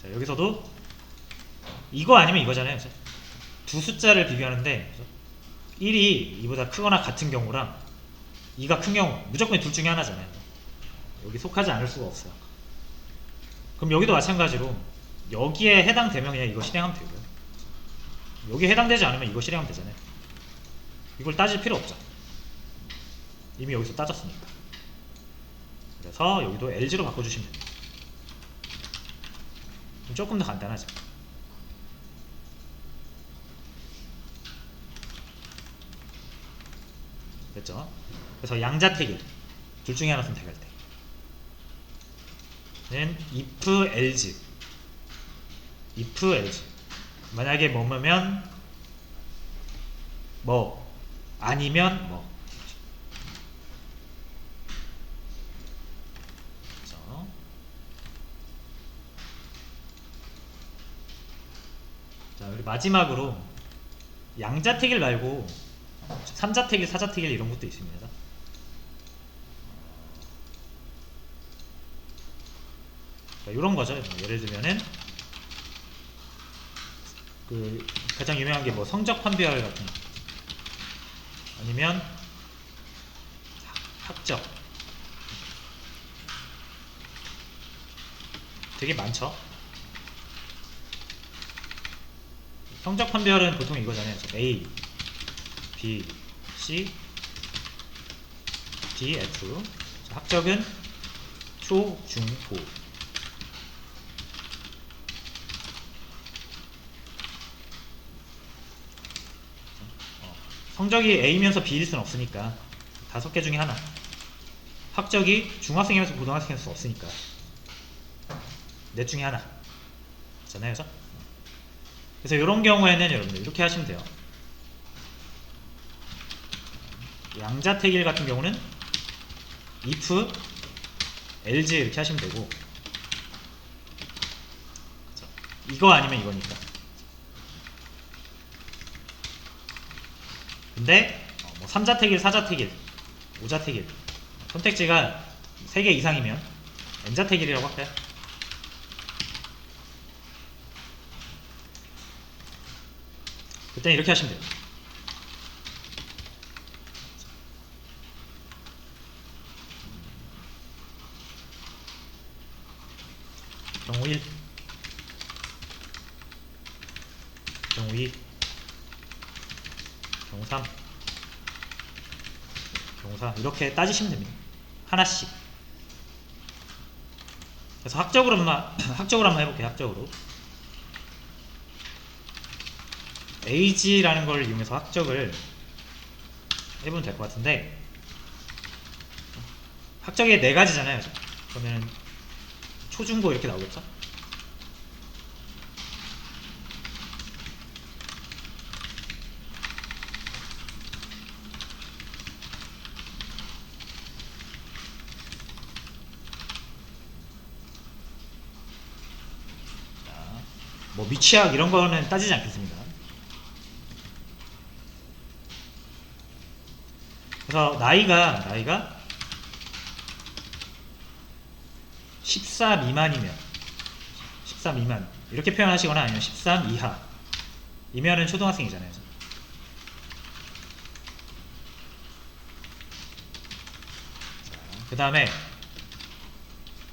자, 여기서도 이거 아니면 이거잖아요. 그죠? 두 숫자를 비교하는데 그죠? 1이 2보다 크거나 같은 경우랑 2가 큰 경우 무조건 둘 중에 하나잖아요. 여기 속하지 않을 수가 없어요. 그럼 여기도 마찬가지로 여기에 해당되면 그냥 이거 실행하면 되고요. 여기에 해당되지 않으면 이거 실행하면 되잖아요. 이걸 따질 필요 없죠. 이미 여기서 따졌으니까. 그래서 여기도 LG로 바꿔주시면 됩니다. 조금 더 간단하죠. 됐죠? 그래서 양자택일. 둘 중에 하나 선택할 때는 if else. if else. 만약에 뭐면 뭐? 아니면 뭐 그래서 자 우리 마지막으로 양자택일 말고 삼자택일, 사자택일 이런 것도 있습니다. 자, 이런 거죠. 뭐 예를 들면은 그 가장 유명한 게 뭐 성적 판별 같은 거. 아니면 학- 학적 되게 많죠. 성적 판별은 보통 이거잖아요. A, B, C, D, F. 자, 학적은 초, 중, 고. 어, 성적이 A면서 B일 수는 없으니까 다섯 개 중에 하나. 학적이 중학생이면서 고등학생일 수 없으니까 넷 중에 하나. 잖아요, 그죠? 그래서 이런 경우에는 여러분들 이렇게 하시면 돼요. 양자택일 같은 경우는 if else 이렇게 하시면 되고 그죠? 이거 아니면 이거니까 근데 어, 뭐 3자택일, 4자택일, 5자택일 선택지가 3개 이상이면 n자택일이라고 할까요? 그때는 이렇게 하시면 돼요. 경우 1 경우 2 경우 3 경우 4 이렇게 따지시면 됩니다. 하나씩. 그래서 학적으로 한번 학적으로 한번 해볼게요 학적으로 age라는 걸 이용해서 학적을 해보면 될 것 같은데 학적이 네 가지잖아요 그러면 초중고 이렇게 나오겠죠? 자, 뭐 미취학 이런 거는 따지지 않겠습니다. 그래서 나이가 나이가 14 미만이면 14 미만 이렇게 표현하시거나 아니면 13 이하 이면은 초등학생이잖아요. 그 다음에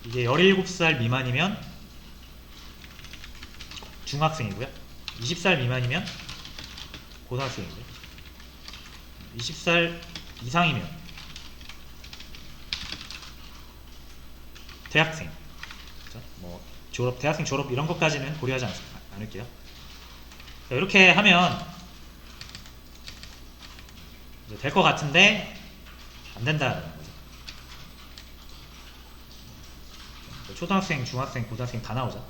이게 17살 미만이면 중학생이고요. 20살 미만이면 고등학생이고요. 20살 이상이면 대학생. 그죠? 뭐 졸업, 대학생 졸업 이런 것까지는 고려하지 않, 않을게요. 자, 이렇게 하면 될 것 같은데 안 된다는 거죠. 초등학생, 중학생, 고등학생 다 나오죠.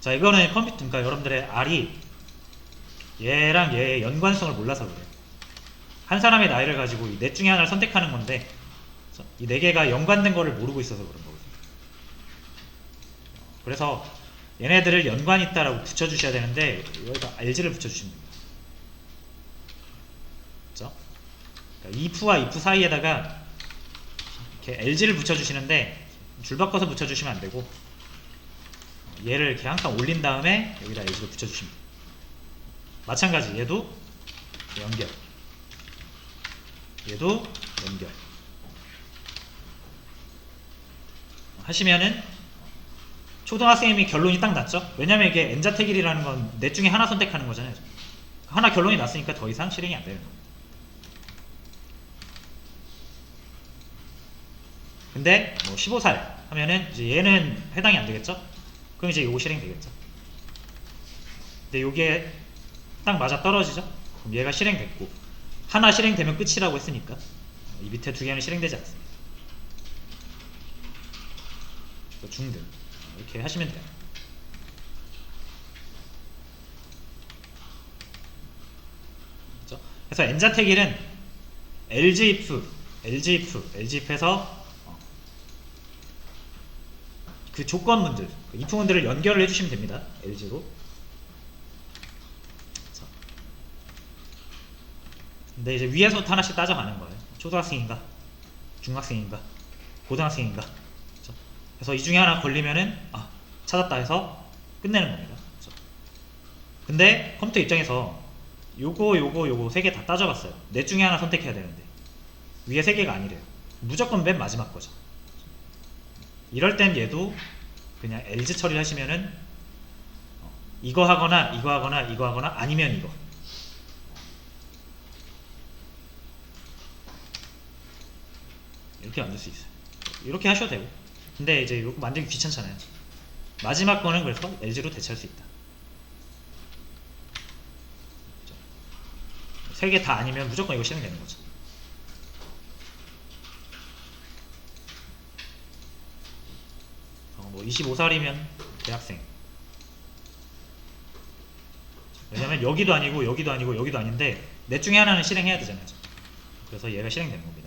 자 이거는 컴퓨터 그러니까 여러분들의 R이 얘랑 얘의 연관성을 몰라서 그래요. 한 사람의 나이를 가지고 이 넷 중에 하나를 선택하는 건데 이 네 개가 연관된 거를 모르고 있어서 그런 거거든요. 그래서 얘네들을 연관 있다라고 붙여주셔야 되는데 여기다 LG를 붙여주시면 됩니다. 그렇죠? 그러니까 if와 if 사이에다가 이렇게 LG를 붙여주시는데 줄 바꿔서 붙여주시면 안 되고 얘를 이렇게 한 칸 올린 다음에 여기다 LG를 붙여주시면 돼요. 마찬가지 얘도 연결 얘도 연결 하시면은 초등학생이 결론이 딱 났죠? 왜냐면 이게 엔자택일이라는 건 넷 중에 하나 선택하는 거잖아요. 하나 결론이 났으니까 더 이상 실행이 안 되는 거예요. 근데 뭐 15살 하면은 이제 얘는 해당이 안 되겠죠? 그럼 이제 요거 실행 되겠죠? 근데 요게 딱 맞아 떨어지죠? 그럼 얘가 실행됐고 하나 실행되면 끝이라고 했으니까 이 밑에 두 개는 실행되지 않습니다. 중등 이렇게 하시면 돼요. 그렇죠? 그래서 엔자택일은 LG if, LG if, LG if에서 어, 그 조건문들, 그 if문들을 연결을 해주시면 됩니다. LG로. 근데 이제 위에서부터 하나씩 따져가는 거예요. 초등학생인가, 중학생인가, 고등학생인가. 그렇죠? 그래서 이 중에 하나 걸리면은 아 찾았다 해서 끝내는 겁니다. 그렇죠? 근데 컴퓨터 입장에서 요거 요거 요거 세 개 다 따져봤어요. 넷 중에 하나 선택해야 되는데 위에 세 개가 아니래요. 무조건 맨 마지막 거죠. 이럴 땐 얘도 그냥 LG 처리를 하시면은 어, 이거 하거나 이거 하거나 이거 하거나 아니면 이거 이렇게 만들 수 있어요. 이렇게 하셔도 되고. 근데 이제 이거 만들기 귀찮잖아요. 마지막 거는 그래서 LG로 대체할 수 있다. 세 개 다 아니면 무조건 이거 실행되는 거죠. 어, 뭐 25살이면 대학생. 왜냐면 여기도 아니고 여기도 아니고 여기도 아닌데 넷 중에 하나는 실행해야 되잖아요. 그래서 얘가 실행되는 겁니다.